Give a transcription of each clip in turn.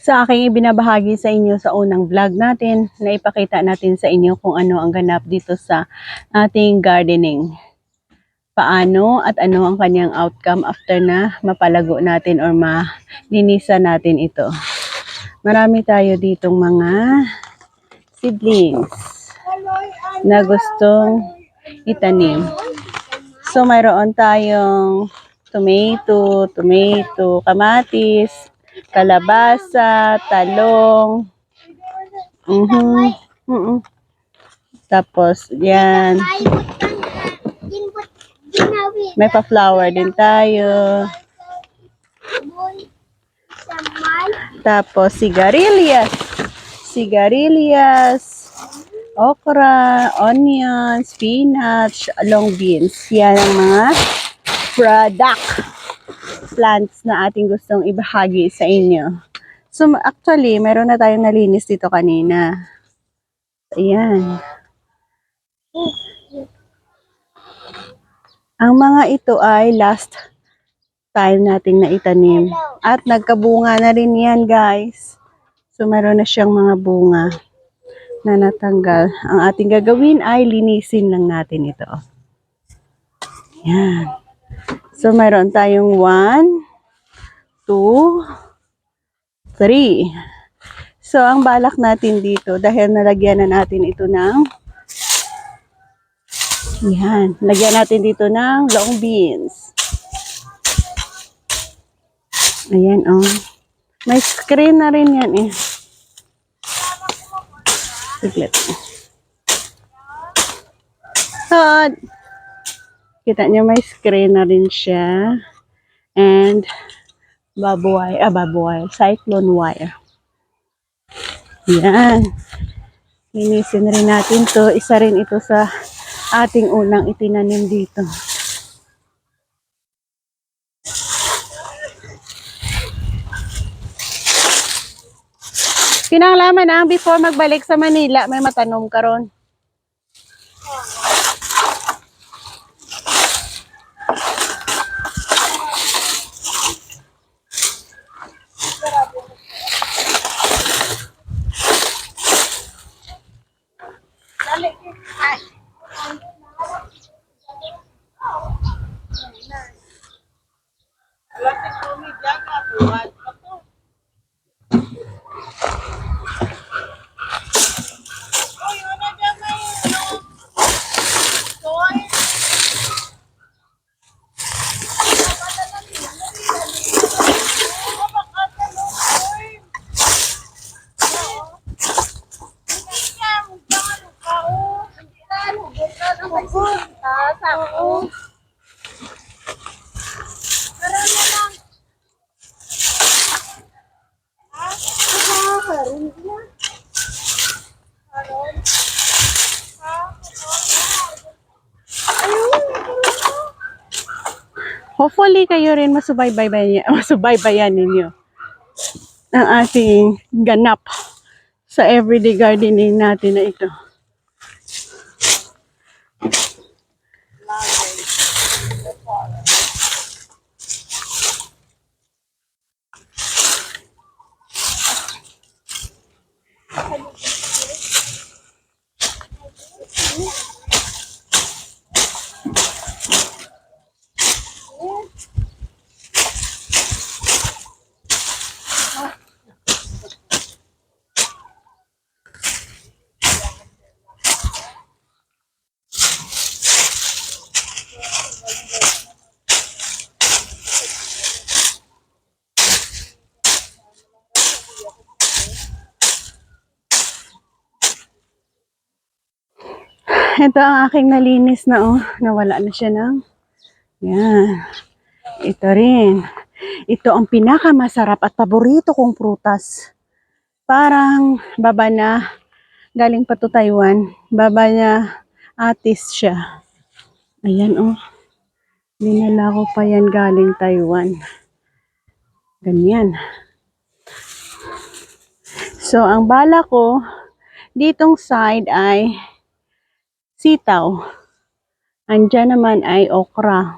sa aking ibinabahagi sa inyo sa unang vlog natin na ipakita natin sa inyo kung ano ang ganap dito sa ating gardening. Paano at ano ang kanyang outcome after na mapalago natin or malinisan natin ito. Marami tayo ditong mga seedlings na gustong itanim. So mayroon tayong tomato, tomato, kamatis, kalabasa, talong. Mhm. Mhm. Tapos yan, may pa-flower din tayo. Tapos sigarilyas. Sigarilyas, okra, onion, spinach, long beans. Yan ang mga product plants na ating gustong ibahagi sa inyo. So actually, meron na tayong nalinis dito kanina. Ayan. Ang mga ito ay last time nating naitanim. At nagkabunga na rin yan, guys. So, meron na siyang mga bunga na natanggal. Ang ating gagawin ay linisin lang natin ito. Yan. So, meron tayong 1, 2, 3. So, ang balak natin dito, dahil nalagyan na natin ito ng yan. Lagyan natin dito ng long beans. Ayan, oh. May screen na rin yan, eh. Siglit. Hot! Kita niyo may screen na rin siya. And wire, ah, wire, cyclone wire. Yan. Linisin rin natin to. Isa rin ito sa ating unang itinanim dito. Kinanglaman na before magbalik sa Manila, may matanom ka ron. Hopefully kayo rin masubaybayan, masubaybayan ninyo ang ating ganap sa everyday gardening natin na ito. Ito ang aking nalinis na oh. Nawala na siya ng yan. Ito rin. Ito ang pinakamasarap at paborito kong prutas. Parang baba na galing pa to Taiwan. Baba niya atis siya. Ayan oh. Dinala ko pa yan galing Taiwan. Ganyan. So, ang bala ko, ditong side ay sitaw. Andyan naman ay okra.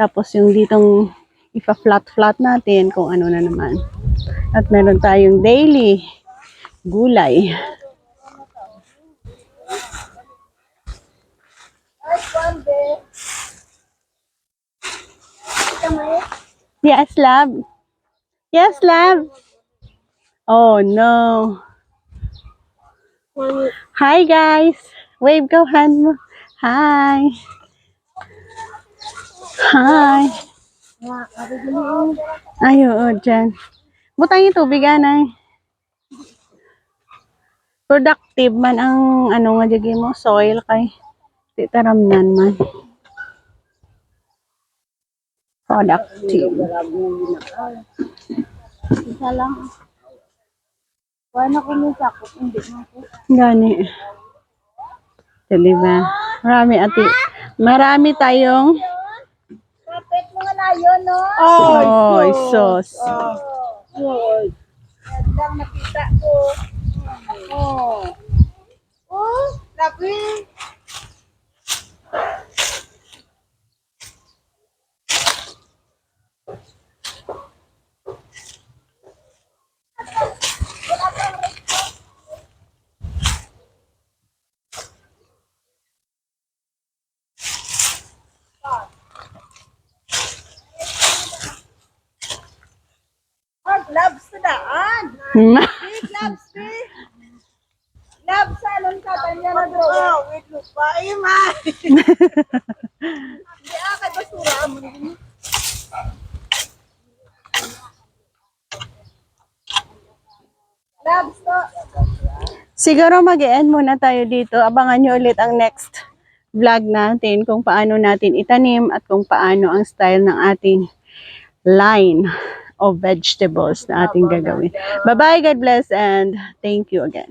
Tapos yung ditong ipa-flat-flat natin kung ano na naman. At meron tayong daily gulay. Yes, love. Yes, love. Oh, no. Hi, guys. Wave go hand mo. Hi. Hi. Ay, oo, dyan. Butang yung tubig, anay. Productive man ang ano nga jagi mo, soil kay. Di taramnan man. Productive. Isa lang. Paano ko nung sakot? Hindi mo ko. Gani. So, diba? Marami ati. Marami tayong Kapit mo na yun, no? oh, sos. Oh. Lang nakita ko. Oh. Oh, labi. Gloves sa daan. Big gloves, big. Sa anong katanya na doon. Oh, wait, look pa. Ay, man. Hindi ah, kay basura mo. Gloves to. Siguro mag end muna tayo dito. Abangan nyo ulit ang next vlog natin kung paano natin itanim at kung paano ang style ng ating line of vegetables na ating gagawin. Bye-bye, God bless, and thank you again.